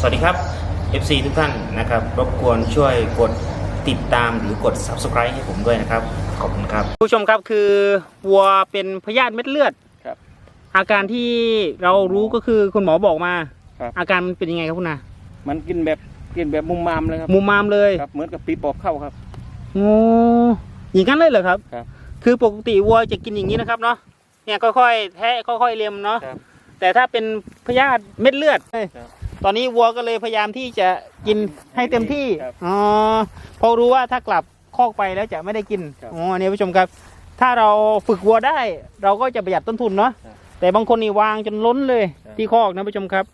สวัสดีครับ FC ทุกท่านนะครับ รบกวนช่วยกดติดตามหรือกด Subscribe ให้ผมด้วยนะครับ ขอบคุณครับ ผู้ชมครับคือวัวเป็นพยาธิเม็ดเลือดครับ อาการที่เรารู้ก็คือคุณหมอบอกมา ครับ อาการมันเป็นยังไงครับคุณนามันกินแบบกินแบบมุมมามเลยครับมุมมามเลยครับเหมือนกับปีปอบเข้าครับ โอ้อย่างนั้นเลยเหรอครับ ครับ คือปกติวัวจะกินอย่างนี้นะครับเนาะเนี่ยค่อยๆแทะค่อยๆเลียมเนาะครับ แต่ถ้าเป็นพยาธิเม็ดเลือด ครับ ตอนนี้วัวก็เลยพยายามที่จะกินให้เต็มที่ครับอ๋อเพราะรู้ว่าถ้ากลับคอกไปแล้วจะไม่ได้กินครับอ๋อเนี่ยผู้ชมครับ ถ้าเราฝึกวัวได้ เราก็จะประหยัดต้นทุนเนาะครับแต่บางคนนี่วางจนล้นเลยครับที่คอกนะผู้ชมครับ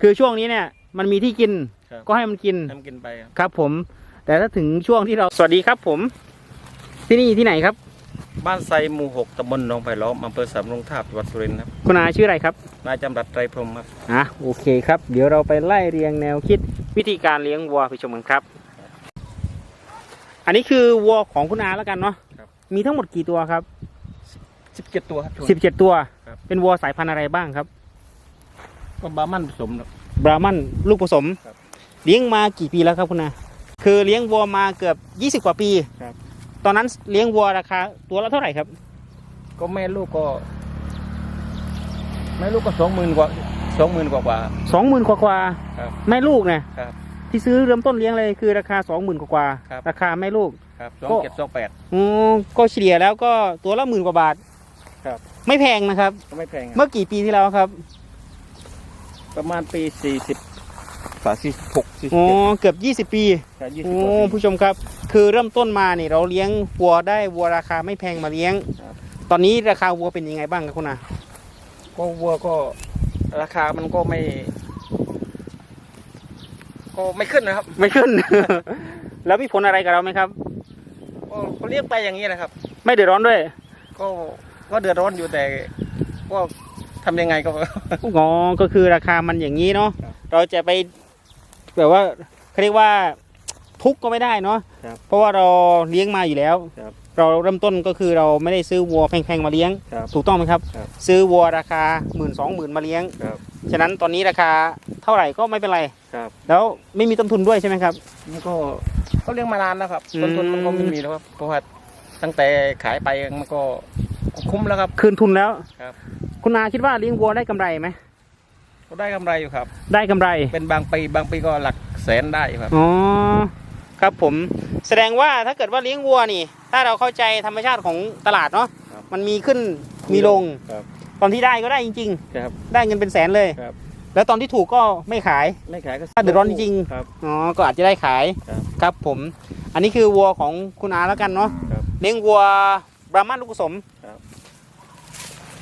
คือช่วงนี้เนี่ยมันมีที่กินครับ ก็ให้มันกิน ทำกินไปครับ ครับผม แต่ถ้าถึงช่วงที่เราสวัสดีครับผม ที่นี่ที่ไหนครับ บ้านไซหมู่หกตำบลหนองไผ่ล้อมอำเภอสามรงทาบจังหวัดสุรินทร์ครับคุณอาชื่ออะไรครับนายจำรัดไตรพรหมครับอะโอเคครับ เดี๋ยวเราไปไล่เรียงแนวคิดวิธีการเลี้ยงวัวไปชมกันครับ อันนี้คือวัวของคุณอาแล้วกันเนาะครับ มีทั้งหมดกี่ตัวครับ สิบเจ็ดตัวครับ สิบเจ็ดตัว ครับ เป็นวัวสายพันธุ์อะไรบ้างครับ ก็บามันผสมครับ บรามันลูกผสม ครับเลี้ยงมากี่ปีแล้วครับคุณอาคือเลี้ยงวัวมาเกือบยี่สิบกว่าปี ครับ ตอนนั้นเลี้ยงวัวราคาตัวละเท่าไหร่ครับ ก็แม่ลูกก็แม่ลูกก็สองหมื่นกว่าสองหมื่นกว่ากว่า สองหมื่นกว่าๆครับแม่ลูกนะครับ ที่ซื้อเริ่มต้นเลี้ยงเลยคือราคาสองหมื่นกว่าๆครับ ราคาแม่ลูก ครับสองก็เจ็ดสองแปดอ๋อก็เฉลี่ยแล้วก็ตัวละหมื่นกว่าบาทครับ ไม่แพงนะครับ ก็ไม่แพงครับเมื่อกี่ปีที่แล้วครับประมาณปีสี่สิบฝาสี่สิบหกสี่สิบอ๋อเจ็ดเกือบ 20 ปีครับยี่สิโอ้บกว่าปีผู้ชมครับ คือเริ่มต้นมาเนี่ยเราเลี้ยงวัวได้วัวราคาไม่แพงมาเลี้ยง ครับ ตอนนี้ราคาวัวเป็นยังไงบ้างครับคุณอาก็วัวก็ราคามันก็ไม่ ก็ไม่ขึ้นนะครับไม่ขึ้น แล้วมีผลอะไรกับเราไหมครับ ก็ก็เรียกไปอย่างนี้นะครับ ไม่เดือดร้อนด้วยก็ก็เดือดร้อนอยู่แต่ก็ทำยังไงก็ อ๋อก็คือราคามันอย่างนี้เนาะครับ เราจะไปแบบว่าเขาเรียกว่าทุกข์ก็ไม่ได้เนาะ ครับเพราะว่าเราเลี้ยงมาอยู่แล้ว ครับเราเริ่มต้นก็คือเราไม่ได้ซื้อวัวแพงๆมาเลี้ยง ครับ ถูกต้องไหมครับ ครับ ซื้อวัวราคาหมื่นสองหมื่นมาเลี้ยง ครับฉะนั้นตอนนี้ราคาเท่าไหร่ก็ไม่เป็นไร ครับแล้วไม่มีต้นทุนด้วยใช่ไหมครับมันก็ก็เลี้ยงมานานแล้วครับอืม ต้นทุนมันก็ไม่มีแล้วครับเพราะว่าตั้งแต่ขายไปมันก็คุ้มแล้วครับ คืนทุนแล้วครับ คุณอาคิดว่าเลี้ยงวัวได้กำไรไหมก็ได้กำไรอยู่ครับ ได้กำไรเป็นบางปีบางปีก็หลักแสนได้ครับ อ๋อครับผมแส ดงว่าถ้าเกิดว่าเลี้ยงวัวนี่ ถ้าเราเข้าใจธรรมชาติของตลาดเนาะครับมันมีขึ้นมีลงครับ ตอนที่ได้ก็ได้จริง ครับ ๆ ได้เงินเป็นแสนเลย ครับ แล้วตอนที่ถูกก็ไม่ขาย ไม่ขายก็ถ้าเดือดร้อนจริง ครับ อ๋อก็อาจจะได้ขายครับครับผม อันนี้คือวัวของคุณอาแล้วกันเนาะครับเลี้ยงวัวบราหมันลูกผสมครับ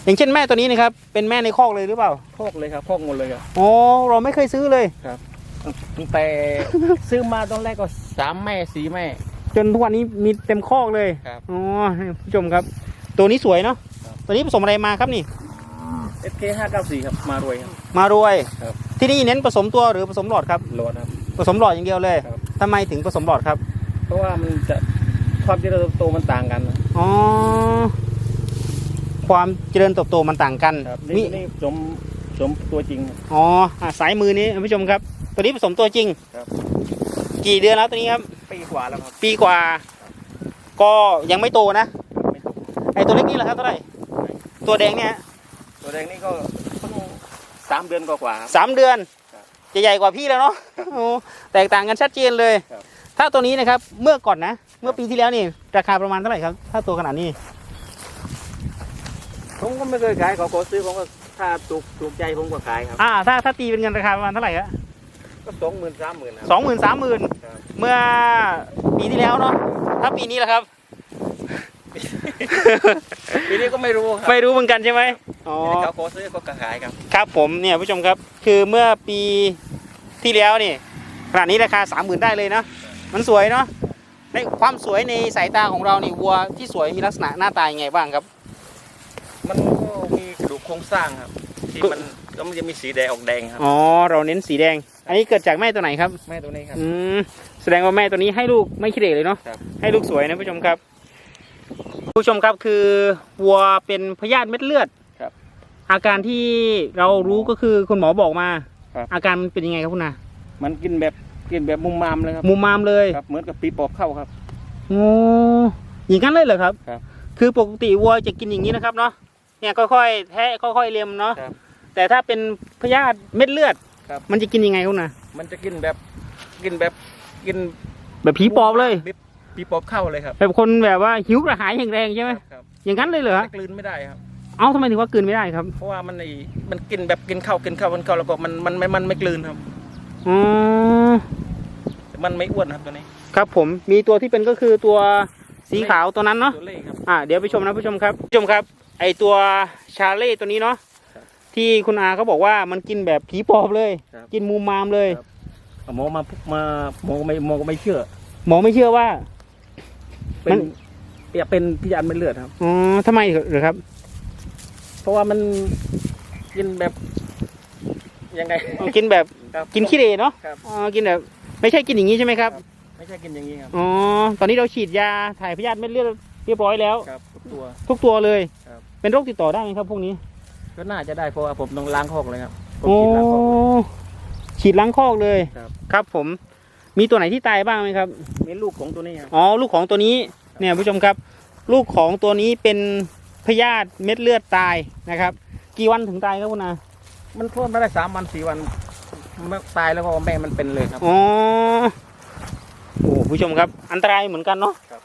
อย่างเช่นแม่ตัวนี้นะครับเป็นแม่ในคอกเลยหรือเปล่าพอกเลยครับพอกหมดเลยครับ อ๋อเราไม่เคยซื้อเลย ตั้งแต่ซื้อมาตอนแรกก็สามแม่สี่แม่ จนทุกวันนี้มีเต็มคอกเลยครับ อ๋อผู้ชมครับ ตัวนี้สวยเนาะครับตัวนี้ผสมอะไรมาครับนี่ SK ห้าเก้าสี่ครับมารวยครับ มารวย ครับ ที่นี่เน้นผสมตัวหรือผสมหลอดครับโหลดครับ ผสมหลอดอย่างเดียวเลยครับ ทำไมถึงผสมหลอดครับ เพราะว่ามันจะความเจริญเติบโตมันต่างกันนะอ๋อ ความเจริญเติบโตมันต่างกันครับมีนี่นี่สมสมตัวจริงครับอ๋ออะสายมือนี้ท่านผู้ชมครับ ตัวนี้ผสมตัวจริงครับ กี่เดือนแล้วตัวนี้ครับ ปีกว่าแล้วครับปีกว่า ก็ยังไม่โตนะไม่ถูกไอตัวเล็กนี่แหละครับเท่าไหร่ตัวแดงเนี่ยฮะตัวแดงนี่ก็เพิ่งสามเดือนกว่าๆครับ สามเดือนครับจะใหญ่กว่าพี่แล้วเนาะโอ้แตกต่างกันชัดเจนเลย ครับถ้าตัวนี้นะครับเมื่อก่อนนะ เมื่อปีที่แล้วนี่ ราคาประมาณเท่าไหร่ครับ ถ้าตัวขนาดนี้ผมก็ไม่เคยขายเขาขอซื้อผมก็ถ้าถูกถูกใจผมก็ขายครับ อ่าถ้าถ้าตีเป็นเงินราคาประมาณเท่าไหร่ครับ ก็สองหมื่นสามหมื่นสองหมื่นสามหมื่นครับเมื่อปีที่แล้วเนาะถ้าปีนี้ล่ะครับ ปีนี้ก็ไม่รู้ครับไม่รู้เหมือนกันใช่ไหมอ๋อปีนี้เขาขอซื้อก็ขายครับ ครับผมเนี่ยผู้ชมครับ คือเมื่อปีที่แล้วนี่ขนาดนี้ราคาสามหมื่นได้เลยนะมันสวยเนาะในความสวยในสายตาของเรานี่วัวที่สวยมีลักษณะหน้าตายังไงบ้างครับ มันก็มีกระดูกโครงสร้างครับที่มันก็มันจะมีสีแดงออกแดงครับอ๋อเราเน้นสีแดง อันนี้เกิดจากแม่ตัวไหนครับ แม่ตัวนี้ครับ อืมแสดงว่าแม่ตัวนี้ให้ลูกไม่ขี้เหร่เลยเนาะครับ ให้ลูกสวยนะผู้ชมครับ ผู้ชมครับคือวัวเป็นพยาธิเม็ดเลือดครับอาการที่เรารู้ก็คือคุณหมอบอกมา ครับ อาการมันเป็นยังไงครับคุณนามันกินแบบกินแบบมุมมามเลยครับมุมมามเลยครับเหมือนกับปีปอบเข้าครับ โอ้อย่างนั้นเลยเหรอครับ ครับคือปกติวัวจะกินอย่างนี้นะครับเนาะเนี่ยค่อยๆแทะค่อยๆเลียมเนาะครับ แต่ถ้าเป็นพยาธิเม็ดเลือด ครับ มันจะกินยังไงคุณนะมันจะกินแบบกินแบบกินแบบผีปอบเลยแบบปีปอบเข้าเลยครับ แบบคนแบบว่าหิวกระหายแรงๆใช่ไหมครับอย่างนั้นเลยเหรอครับกลืนไม่ได้ครับเอ้าทำไมถึงว่ากลืนไม่ได้ครับ เพราะว่ามันไอมันกินแบบกินข้าวกินข้าวกินข้าวแล้วก็มันมันไม่มันไม่กลืนครับอ๋อแต่มันไม่อ้วนครับตัวนี้ ครับผมมีตัวที่เป็นก็คือตัวสีขาวตัวนั้นเนาะตัวเล็กครับอ่าเดี๋ยวไปชมนะผู้ชมครับผู้ชมครับ ไอตัวชาเล่ตัวนี้เนาะครับ ที่คุณอาเขาบอกว่ามันกินแบบผีปอบเลย ครับกินมูมามเลย ครับเอาหมอมามาหมอก็ไม่หมอก็ไม่เชื่อ หมอไม่เชื่อว่า เป็นมันอยากเป็นพิจารเป็นเลือดครับ อ๋อทำไมเหรอครับ เพราะว่ามันกินแบบยังไงอ๋อกินแบบครับ กินขี้เหร่เนาะครับ อ๋อกินแบบ ไม่ใช่กินอย่างนี้ใช่ไหมครับไม่ใช่กินอย่างนี้ครับอ๋อตอนนี้เราฉีดยาถ่ายพยาธิเม็ดเลือดเรียบร้อยแล้ว ครับทุกตัว ทุกตัวเลย ครับ เป็นโรคติดต่อได้ไหมครับพวกนี้ ก็น่าจะได้เพราะว่าผมต้องล้างคอกเลยครับผมโอ้กินล้างคอกเลย ฉีดล้างคอกเลยครับ ครับผม มีตัวไหนที่ตายบ้างไหมครับนี่ลูกของตัวนี้ครับ อ๋อลูกของตัวนี้เนี่ยผู้ชมครับ ลูกของตัวนี้เป็นพยาธิเม็ดเลือดตายนะครับ กี่วันถึงตายครับคุณอามันคลอดมาได้สามวันสี่วันมันตายแล้วก็แม่มันเป็นเลยครับ อ๋อโอ้ผู้ชมครับ อันตรายเหมือนกันเนาะครับ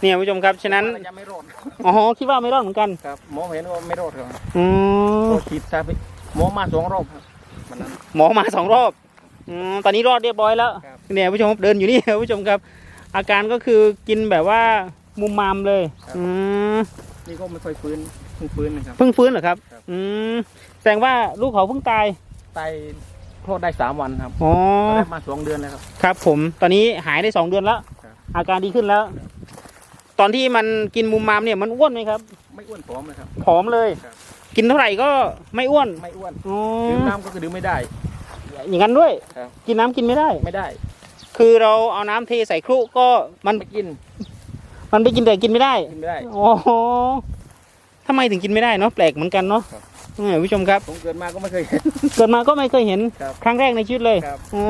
เนี่ยผู้ชมครับฉะนั้นยังไม่รอดอ๋อคิดว่าไม่รอดเหมือนกันครับหมอเห็นว่าไม่รอดครับอืมโอ้ฉีดซาไปหมอมาสองรอบครับมันนั้นหมอมาสองรอบอืมตอนนี้รอดเรียบร้อยแล้วครับเนี่ยผู้ชมครับเดินอยู่นี่ผู้ชมครับ อาการก็คือกินแบบว่ามุมมามเลยอืมนี่ก็ไม่ค่อยฟื้นเพิ่งฟื้นนะครับเพิ่งฟื้นเหรอครับครับอืมแสดงว่าลูกเขาเพิ่งตายตายคลอดได้สามวันครับอ๋อได้มาสองเดือนแล้วครับ ครับ ผม ตอนนี้หายได้สองเดือนแล้วครับอาการดีขึ้นแล้ว ตอนที่มันกินมุมมามเนี่ยมันอ้วนไหมครับ ไม่อ้วนผอมเลยครับ ผอมเลย ครับ กินเท่าไหร่ก็ไม่อ้วนไม่อ้วนอ๋อดื่มน้ำก็คือดื่มไม่ได้ อย่างนั้นด้วย ครับ กินน้ำกินไม่ได้ ไม่ได้คือเราเอาน้ำเทใส่ครุก็มันไม่กินมันไปกินแต่กินไม่ได้ กินไม่ได้ โอ้โหทำไมถึงกินไม่ได้เนาะแปลกเหมือนกันเนาะครับ เออผู้ชมครับผมเกิดมาก็ไม่เคยเห็น เกิดมาก็ไม่เคยเห็นครับครั้งแรกในชีวิตเลยครับอ๋อ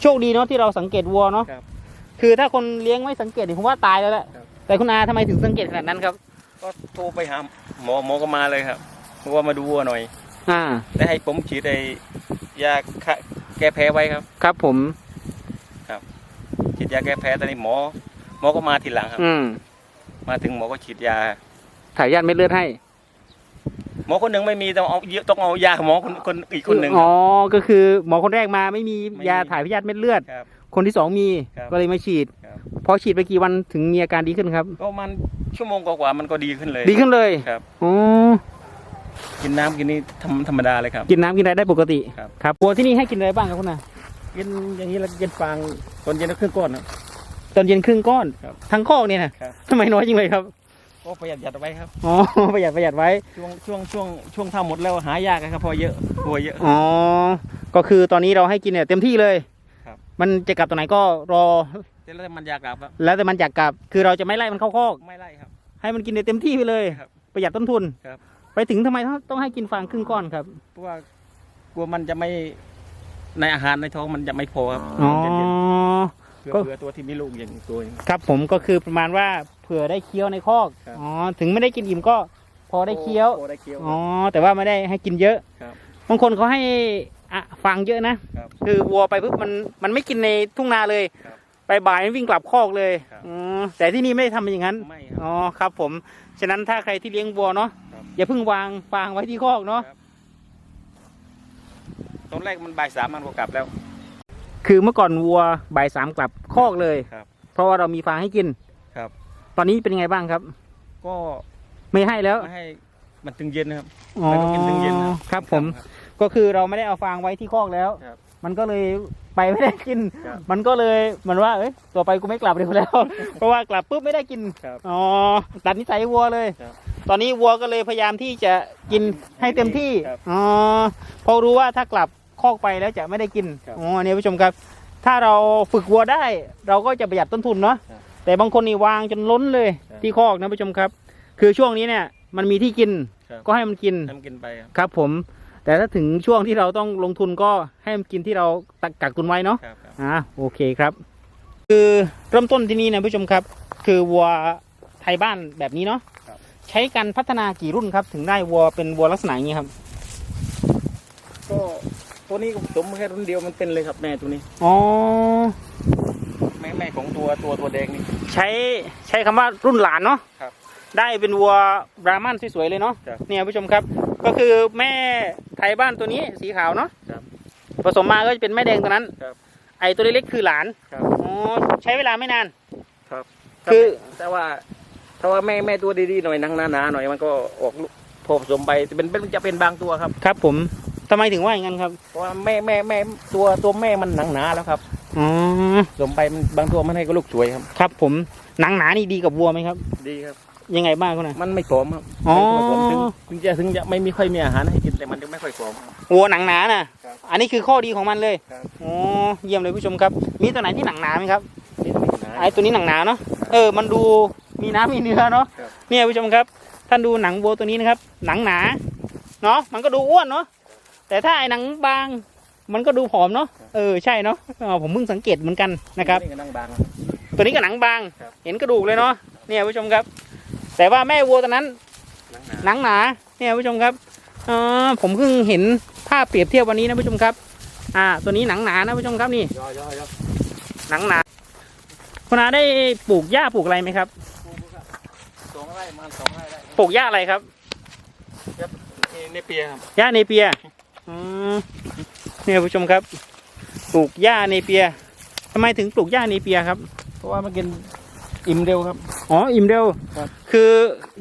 โชคดีเนาะที่เราสังเกตวัวเนาะครับคือถ้าคนเลี้ยงไม่สังเกตเนี่ยผมว่าตายแล้วแหละครับ แต่คุณอาทำไมถึงสังเกตขนาดนั้นครับ ก็โทรไปหาหมอหมอก็มาเลยครับบอกว่ามาดูวัวหน่อยอ่าได้ให้ผมฉีดไอ้ยาฆ่าแก้แพ้ไว้ครับ ครับผม ฉีดยาแก้แพ้ตอนนี้หมอ หมอก็มาทีหลังครับ อืม มาถึงหมอก็ฉีดยา ถ่ายญาติเม็ดเลือดให้ หมอคนหนึ่งไม่มีต้องเอาเยอะต้องเอายาหมอคนคนอีกคนหนึ่งอ๋อก็คือหมอคนแรกมาไม่มีไม่มียาถ่ายพยาธิเม็ดเลือด ครับคนที่สองมี ครับ ก็เลยมาฉีดครับ พอฉีดไปกี่วันถึงมีอาการดีขึ้นครับ ก็มันชั่วโมงกว่าๆมันก็ดีขึ้นเลย ดีขึ้นเลยครับอ๋อกินน้ำกินนี่ธรรมธรรมดาเลยครับ กินน้ำกินอะไรได้ปกติครับ ครับวัวที่นี่ให้กินอะไรบ้างครับคุณอากินอย่างนี้แล้วกินฟางตอนเย็นก็ครึ่งก้อนครับตอนเย็นครึ่งก้อนครับทั้งคอกเนี่ยนะครับ ทำไมน้อยจริงเลยครับก็ประหยัดหยัดเอาไว้ครับ อ๋อ ประหยัดประหยัดไว้ช่วงช่วงช่วงช่วงทำหมดแล้วหายากนะครับเพอเยอะวัวเยอะ อ๋อก็คือตอนนี้เราให้กินเนี่ยเต็มที่เลยครับ มันจะกลับตัวไหนก็รอ แล้วมันอยากกลับครับแล้วแต่มันอยากกลับ คือเราจะไม่ไล่มันเข้าคอก ไม่ไล่ครับ ให้มันกินได้เต็มที่ไปเลย ครับ ประหยัดต้นทุนครับ ไปถึงทำไมต้องต้องให้กินฟางครึ่งก้อนครับ เพราะว่ากลัวมันจะไม่ในอาหารในท้องมันจะไม่พอครับอ๋อมันจะเย็นเผื่อก็ เผื่อตัวที่มีลูกอย่างตัวหนึ่งครับผมก็คือประมาณว่าเผื่อได้เคี้ยวในคอก ครับ อ๋อ ถึงไม่ได้กินอิ่มก็พอได้เคี้ยวพอได้เคี้ยว อ๋อ แต่ว่าไม่ได้ให้กินเยอะครับบางคนเขาให้อะฟางเยอะนะครับคือวัวไปปุ๊บมันมันไม่กินในทุ่งนาเลย ครับ ไปบ่ายมันวิ่งกลับคอกเลยครับอ๋อแต่ที่นี่ไม่ได้ทำอย่างนั้นไม่ครับอ๋อครับผมฉะนั้นถ้าใครที่เลี้ยงวัวเนาะครับ อย่าเพิ่งวางฟางไว้ที่คอกเนาะครับตอนแรกมันบ่ายสามมันก็กลับแล้ว คือเมื่อก่อนวัวบ่ายสามกลับคอกเลยครับเพราะว่าเรามีฟางให้กินครับ ตอนนี้เป็นยังไงบ้างครับ ก็ไม่ให้แล้วไม่ให้มันถึงเย็นนะครับ อ๋อไม่ต้องกินถึงเย็นครับผม ก็คือเราไม่ได้เอาฟางไว้ที่คอกแล้ว ครับมันก็เลย ไปไม่ได้กิน ครับ มันก็เลยเหมือนว่าเอ้ยต่อไปกูไม่กลับเลยแล้ว เพราะว่ากลับปุ๊บไม่ได้กินครับ อ๋อดัดนิสัยวัวเลย ครับตอนนี้วัวก็เลยพยายามที่จะกินให้เต็มที่ครับอ๋อเพราะรู้ว่าถ้ากลับคอกไปแล้วจะไม่ได้กินครับอ๋อเนี่ยผู้ชมครับ ถ้าเราฝึกวัวได้ เราก็จะประหยัดต้นทุนเนาะครับแต่บางคนนี่วางจนล้นเลย ครับที่คอกนะผู้ชมครับ คือช่วงนี้เนี่ยมันมีที่กินครับ ก็ให้มันกิน ทำกินไปครับ ครับผม แต่ถ้าถึงช่วงที่เราต้องลงทุนก็ให้มันกินที่เราตักกักตุนไว้เนาะครับครับอ่าโอเคครับ คือเริ่มต้นที่นี่นะผู้ชมครับ คือวัวไทยบ้านแบบนี้เนาะครับ ใช้การพัฒนากี่รุ่นครับ ถึงได้วัวเป็นวัวลักษณะอย่างนี้ครับก็ตัวนี้สมแค่รุ่นเดียวมันเป็นเลยครับแม่ตัวนี้ อ๋อแม่แม่ของตัวตัวตัวแดงนี่ ใช้ใช้คำว่ารุ่นหลานเนาะครับได้เป็นวัวบรามันสวยๆเลยเนาะครับ เนี่ยผู้ชมครับ ก็คือแม่ไทยบ้านตัวนี้สีขาวเนาะครับผสมมาก็จะเป็นแม่แดงตัวนั้นครับ ไอตัวเล็กๆคือหลานครับ อ๋อใช้เวลาไม่นาน ครับ คือ แต่ว่า ถ้าว่าแม่แม่ตัวดีๆหน่อยหนังหนาๆหน่อยมันก็ออกลูกพอผสมไปจะเป็นเป็นจะเป็นบางตัวครับ ครับผมทำไมถึงว่าอย่างนั้นครับเพราะว่าแม่แม่แม่ตัวตัวแม่มันหนังหนาแล้วครับอ๋อผสมไปมันบางตัวมันให้ก็ลูกสวยครับ ครับผมหนังหนานี่ดีกับวัวไหมครับ ดีครับ ยังไงบ้างคุณนะมันไม่ผอมครับอ๋อไม่ผอมถึงถึงจะถึงจะไม่มีค่อยมีอาหารให้กินแต่มันจะไม่ค่อยผอมครับวัวหนังหนาน่ะครับอันนี้คือข้อดีของมันเลยครับอ๋อเยี่ยมเลยผู้ชมครับ มีตัวไหนที่หนังหนาไหมครับนี่ไม่หนาไอ้ตัวนี้หนังหนาเนาะเออ มันดูมีน้ำมีเนื้อเนาะครับเนี่ยผู้ชมครับ ท่านดูหนังวัวตัวนี้นะครับ หนังหนาเนาะมันก็ดูอ้วนเนาะแต่ถ้าไอ้หนังบางมันก็ดูผอมเนาะเออใช่เนาะเออผมเพิ่งสังเกตเหมือนกันนะครับนี่ก็นั่งบางตัวนี้ก็หนังบางครับเห็นกระดูกเลยเนาะเนี่ยผู้ชมครับ แต่ว่าแม่วัวตัวนั้นหนังหนาหนังหนาเนี่ยผู้ชมครับอ๋อผมเพิ่งเห็นภาพเปรียบเทียบวันนี้นะผู้ชมครับ อ่า ตัวนี้หนังหนานะผู้ชมครับนี่ย่อย่อย่อหนังหนาคุณอาได้ปลูกหญ้าปลูกอะไรไหมครับสองไร่ประมาณสองไร่ได้ปลูกหญ้าอะไรครับเอเนเปียครับหญ้าเนเปียอืมเนี่ยผู้ชมครับ ปลูกหญ้าเนเปียทำไมถึงปลูกหญ้าเนเปียครับ เพราะว่ามันกิน อิ่มเร็วครับ อ๋อ อิ่มเร็ว ครับ คือ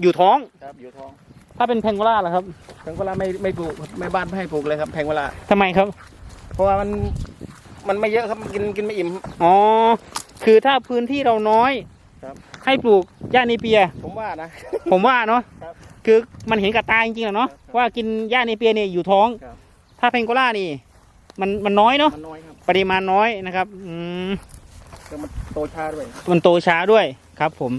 อยู่ท้อง ครับอยู่ท้องถ้าเป็นแพงโกล่าล่ะครับแพงเวลาไม่ไม่ปลูกไม่บ้านไม่ให้ปลูกเลยครับแพงเวลา ทำไมครับ เพราะว่ามันมันไม่เยอะครับมันกินกินไม่อิ่ม อ๋อ คือถ้าพื้นที่เราน้อยครับ ให้ปลูกหญ้าเนเปีย ผมว่านะ ผมว่าเนาะครับคือมันเห็นกับตาจริงๆอะเนาะครับว่ากินหญ้าเนเปียเนี่ยอยู่ท้อง ครับ ถ้าเพนโกล่านี่ มันมันน้อยเนาะมันน้อยครับปริมาณน้อยนะครับ อืม แล้วมันโตช้าด้วยมันโตช้าด้วยครับ ผม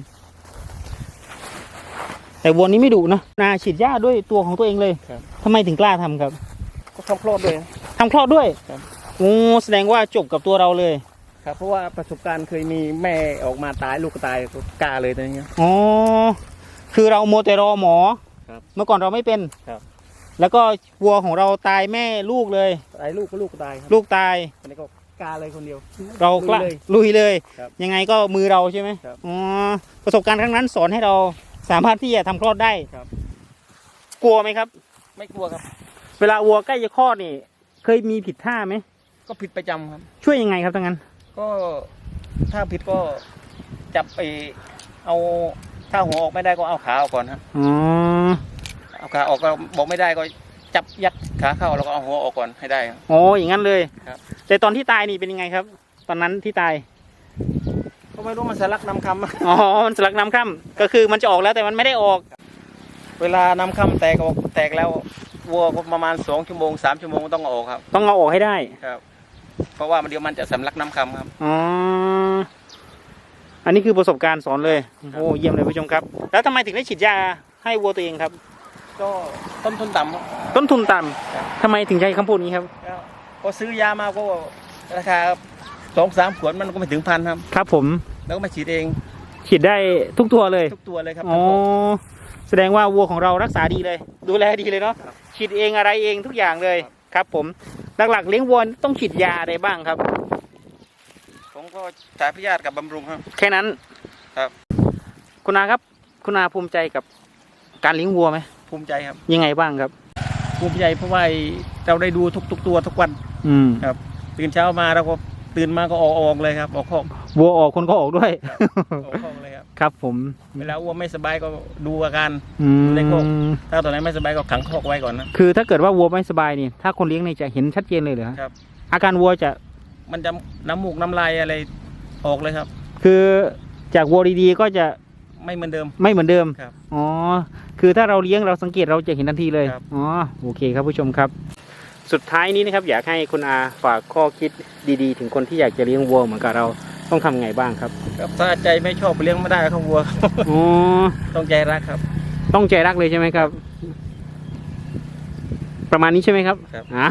แต่วัวนี้ไม่ดุเนาะนาฉีดหญ้าด้วยตัวของตัวเองเลยครับ ทำไมถึงกล้าทำครับก็ทำคลอดด้วย ทำคลอดด้วยครับ โอ้แสดงว่าจบกับตัวเราเลยครับ เพราะว่าประสบการณ์เคยมีแม่ออกมาตายลูกก็ตายก็กล้าเลยตอนนี้อ๋อคือเราโมวแต่รอหมอครับเมื่อก่อนเราไม่เป็นครับ แล้วก็วัวของเราตายแม่ลูกเลย ตายลูกก็ลูกก็ตายครับลูกตายตอนนี้ก็ กล้าเลยคนเดียว เรากล้าลุยเลยลุยเลย ครับยังไงก็มือเราใช่ไหมครับ อ๋อประสบการณ์ครั้งนั้นสอนให้เราสามารถที่จะทำคลอดได้ ครับ กลัวไหมครับ ไม่กลัวครับ เวลาวัวใกล้จะคลอดนี่ เคยมีผิดท่าไหม ก็ผิดประจำครับ ช่วยยังไงครับทั้งนั้น ก็ถ้าผิดก็จับไปเอาถ้าหัวออกไม่ได้ก็เอาขาออกก่อนครับอ๋อ เอาขาออกก็บอกไม่ได้ก็จับยัดขาเข้าแล้วก็เอาหัวออกก่อนให้ได้ครับโอ้อย่างนั้นเลย ครับ แต่ตอนที่ตายนี่เป็นยังไงครับ ตอนนั้นที่ตาย ก็ไม่รู้มันสลักนำคำอ๋อ มันสลักน้ำค่ำก็คือมันจะออกแล้วแต่มันไม่ได้ออก เวลานำคำแตกออกแตกแล้ววัวก็ประมาณสองชั่วโมงสามชั่วโมงต้องเอาออกครับ ต้องเอาออกให้ได้ครับ เพราะว่ามันเดี๋ยวมันจะสำลักน้ำคำครับ อ๋อ อันนี้คือประสบการณ์สอนเลยครับโอ้เยี่ยมเลยผู้ชมครับ แล้วทำไมถึงได้ฉีดยาให้วัวตัวเองครับ ก็ต้นทุนต่ำครับต้นทุนต่ำครับทำไมถึงใช้คำพูดนี้ครับ แล้วพอซื้อยามาก็ราคาสองสามขวดมันก็ไม่ถึงพันครับ ครับผม แล้วก็มาฉีดเองฉีดได้ทุกตัวเลย ทุกตัวเลยครับอ๋อ แสดงว่าวัวของเรารักษาดีเลย ดูแลดีเลยเนาะ ฉีดเองอะไรเองทุกอย่างเลย ครับผม หลักๆเลี้ยงวัวต้องฉีดยาอะไรบ้างครับ ผมก็จ่ายพยาธิกับบำรุงครับ แค่นั้น ครับ คุณอาครับ คุณอาภูมิใจกับการเลี้ยงวัวไหม ภูมิใจครับ ยังไงบ้างครับ ภูมิใจเพราะว่าเราได้ดูทุกทุกๆตัวทุกวัน อืมตื่นเช้ามาเราก็ตื่นมาก็ออกออกเลยครับ ออกคอกวัวออกคนก็ออกด้วย ออกคอกเลยครับ ครับผมเวลาวัวไม่สบายก็ดูอาการอืมในคอกถ้าตัวไหนไม่สบายก็ขังคอกไว้ก่อนนะ คือถ้าเกิดว่าวัวไม่สบายนี่ ถ้าคนเลี้ยงนี่จะเห็นชัดเจนเลยเหรอฮะครับ อาการวัวจะ มันจะน้ำมูกน้ำลายอะไรออกเลยครับ คือจากวัวดีๆก็จะไม่เหมือนเดิม ไม่เหมือนเดิม ครับอ๋อ คือถ้าเราเลี้ยงเราสังเกตเราจะเห็นทันทีเลย ครับ อ๋อ โอเคครับผู้ชมครับ สุดท้ายนี้นะครับอยากให้คุณอาฝากข้อคิดดีๆ ถึงคนที่อยากจะเลี้ยงวัวเหมือนกับเราต้องทำไงบ้างครับครับถ้าใจไม่ชอบไปเลี้ยงไม่ได้ครับวัว อ๋อต้องใจรักครับ ต้องใจรักเลยใช่ไหมครับปประมาณนี้ใช่ไหมครับครับ อ่า